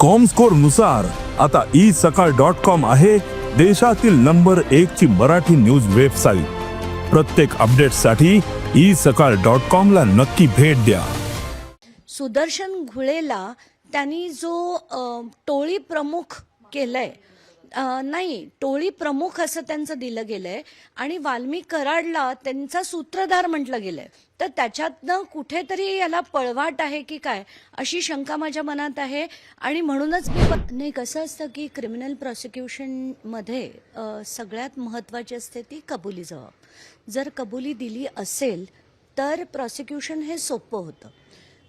कॉमस्कोरनुसार आता ई सकाळ dot com आहे देशातील नंबर एक ची मराठी न्यूज वेबसाईट प्रत्येक अपडेटसाठी ई सकाळ डॉट कॉम ला नक्की भेट द्या. सुदर्शन घुळेला त्यांनी जो टोळी प्रमुख केलंय नाही टोळी प्रमुख असं त्यांचं दिलं गेलंय आणि वाल्मिक कराडला त्यांचा सूत्रधार म्हटलं गेलंय. तर त्याच्यातनं कुठेतरी याला पळवाट आहे की काय अशी शंका माझ्या मनात आहे. आणि म्हणूनच मी नाही कसं असतं की क्रिमिनल प्रॉसिक्युशनमध्ये सगळ्यात महत्त्वाची असते ती कबुली जबाब. जर कबुली दिली असेल तर प्रॉसिक्युशन हे सोपं होतं.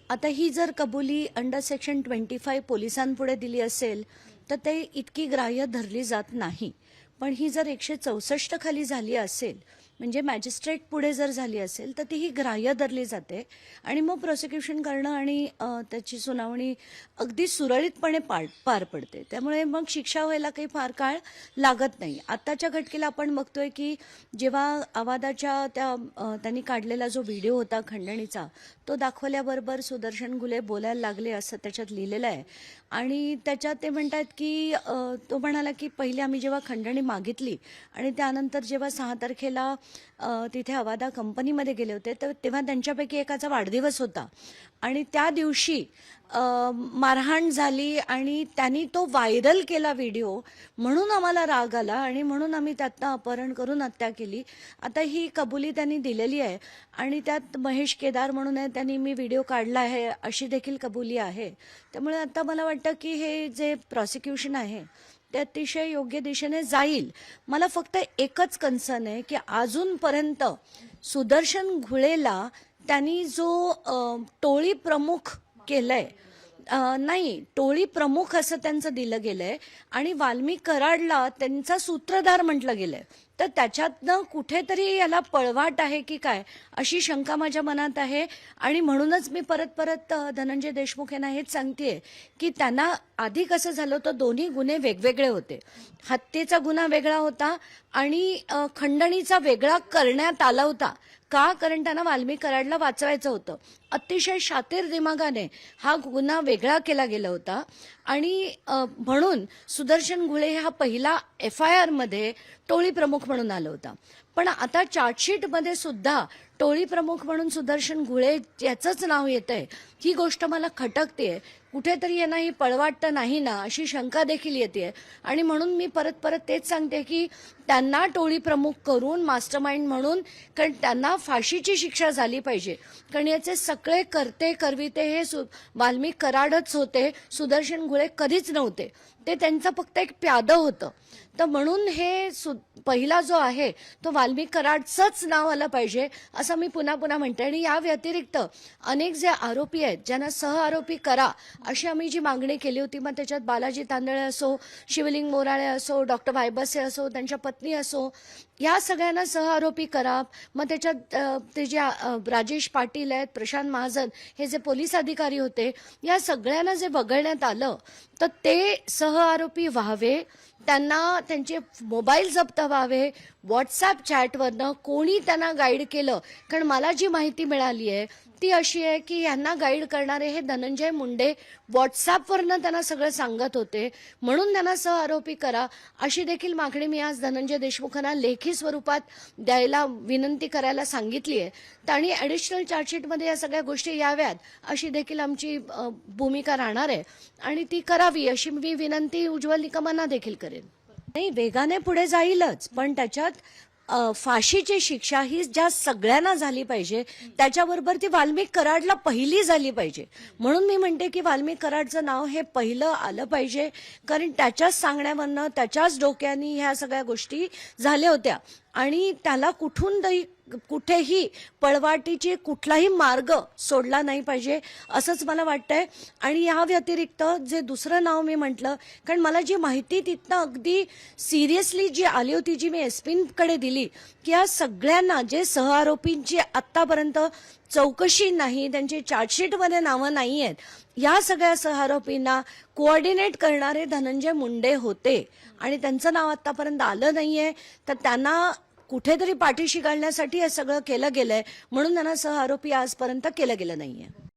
आता ही जर कबुली अंडर सेक्शन ट्वेंटी फाय पोलिसांपुढे दिली असेल तर ते इतकी ग्राह्य धरली जात नाही. पण ही जर एकशे चौसष्ट खाली झाली असेल म्हणजे मॅजिस्ट्रेट पुढे जर झाली असेल तर ती ही ग्राह्य धरली जाते. आणि मग प्रोसिक्युशन करणं आणि त्याची सुनावणी अगदी सुरळीतपणे पार पार पडते. त्यामुळे मग शिक्षा व्हायला काही फार काळ लागत नाही. आत्ताच्या घटकेला आपण बघतोय की जेव्हा आवादाच्या त्या त्यांनी काढलेला जो व्हिडिओ होता खंडणीचा तो दाखवल्याबरोबर सुदर्शन घुले बोलायला लागले असं त्याच्यात लिहिलेलं आहे. आणि त्याच्यात ते म्हणतात की तो म्हणाला की पहिले आम्ही जेव्हा खंडणी मागितली आणि त्यानंतर जेव्हा सहा तारखेला तिथे अवादा कंपनीमध्ये गेले होते. तर तेव्हा त्यांच्यापैकी एकाचा वाढदिवस होता. आणि त्या दिवशी मारहाण झाली आणि त्यांनी तो व्हायरल केला व्हिडिओ. म्हणून आम्हाला राग आला आणि म्हणून आम्ही त्यातनं अपहरण करून हत्या केली. आता ही कबुली त्यांनी दिलेली आहे. आणि त्यात महेश केदार म्हणून आहे. त्यांनी मी व्हिडिओ काढला आहे. अशी देखील कबुली आहे. त्यामुळे आता मला वाटतं की हे जे प्रॉसिक्युशन आहे ते अतिशय योग्य दिशेने जाईल. मला फक्त एकच कन्सर्न आहे की अजूनपर्यंत सुदर्शन घुळेला त्यांनी जो टोळी प्रमुख केलंय नाही टोळी प्रमुख असं त्यांचं दिलं गेलंय आणि वाल्मिक कराडला त्यांचा सूत्रधार म्हटलं गेलंय. तर त्याच्यातनं कुठेतरी याला पळवाट आहे की काय अशी शंका माझ्या मनात आहे. आणि म्हणूनच मी परत परत धनंजय देशमुख यांना हेच सांगतेय की त्यांना आधी कसं झालं होतं दोन्ही गुन्हे वेगवेगळे होते. हत्येचा गुन्हा वेगळा होता आणि खंडणीचा वेगळा करण्यात आला होता. का? कारण त्यांना वाल्मिक कराडला वाचवायचं होतं. अतिशय शातीर दिमागाने हा गुन्हा वेगळा केला गेला होता. आणि म्हणून सुदर्शन घुळे हा पहिला एफ आय आरमध्ये टोळी प्रमुख म्हणून आला होता. पण आता चार्जशीटमध्ये सुद्धा टोळी प्रमुख म्हणून सुदर्शन घुळे याचंच नाव येत आहे ही गोष्ट मला खटकते कुठेतरी यांना ही पळवाट तर नाही ना अशी शंका देखील येते आणि म्हणून मी परत परत तेच सांगते की त्यांना टोळी प्रमुख करून मास्टरमाइंड म्हणून कारण त्यांना फाशीची शिक्षा झाली पाहिजे. कारण याचे सगळे करते करविते हे सु वाल्मिक कराडच होते. सुदर्शन घुळे कधीच नव्हते. ते त्यांचं फक्त एक प्यादं होतं. तर म्हणून हे सु पहिला जो आहे तो वाल्मिक कराडचंच नाव आलं पाहिजे असं मी पुन्हा पुन्हा म्हणते. आणि या व्यतिरिक्त अनेक जे आरोपी आहेत ज्यांना सह आरोपी करा अशी आम्ही जी मागणी केली होती मग त्याच्यात बालाजी तांदळे असो शिवलिंग मोराळे असो डॉक्टर वायबसे असो त्यांच्या पत्नी असो या सगळ्यांना सह आरोपी करा. मग त्याच्यात ते जे राजेश पाटील आहेत प्रशांत महाजन हे जे पोलीस अधिकारी होते या सगळ्यांना जे वगळण्यात आलं तर ते सह आरोपी व्हावे त्यांना त्यांचे मोबाईल जप्त व्हावे व्हॉट्सॲप चॅटवरनं कोणी त्यांना गाईड केलं. कारण मला जी माहिती मिळाली आहे ती अशी आहे की यांना गाईड करणारे हे धनंजय मुंडे व्हॉट्सॲपवरनं त्यांना सगळं सांगत होते. म्हणून त्यांना सह आरोपी करा. अशी देखील मागणी मी आज धनंजय देशमुखांना लेखी स्वरूपात द्यायला विनंती करायला सांगितली आहे. आणि ॲडिशनल चार्जशीटमध्ये या सगळ्या गोष्टी याव्यात अशी देखील आमची भूमिका राहणार आहे. आणि ती करावी अशी मी विनंती उज्ज्वल निकमांना देखील करेन. नाही वेगाने पुढे जाईलच पण त्याच्यात फाशीची शिक्षा ही ज्या सगळ्यांना झाली पाहिजे त्याच्याबरोबर ती वाल्मिक कराडला पहिली झाली पाहिजे. म्हणून मी म्हणते की वाल्मिक कराडचं नाव हे पहिलं आलं पाहिजे कारण त्याच्याच सांगण्यावरनं त्याच्याच डोक्यानी ह्या सगळ्या गोष्टी झाल्या होत्या. आणि त्याला कुठून तरी कुठेही पळवाटीची कुठलाही मार्ग सोडला नाही पाहिजे असंच मला वाटतंय. आणि या व्यतिरिक्त जे दुसरं नाव मी म्हटलं कारण मला जी माहिती तिथनं अगदी सिरियसली जी आली होती जी मी एसपींकडे दिली की या सगळ्यांना जे सहआरोपींची आत्तापर्यंत चौकशी नाही त्यांची चार्जशीटमध्ये नावं नाही आहेत या सगळ्या सहआरोपींना कोऑर्डिनेट करणारे धनंजय मुंडे होते. आणि त्यांचं नाव आतापर्यंत आलं नाहीये तर त्यांना कुठेतरी पाठीशी घालण्यासाठी हे सगळं केलं गेलंय म्हणून त्यांना सहआरोपी आजपर्यंत केलं गेलं नाहीये.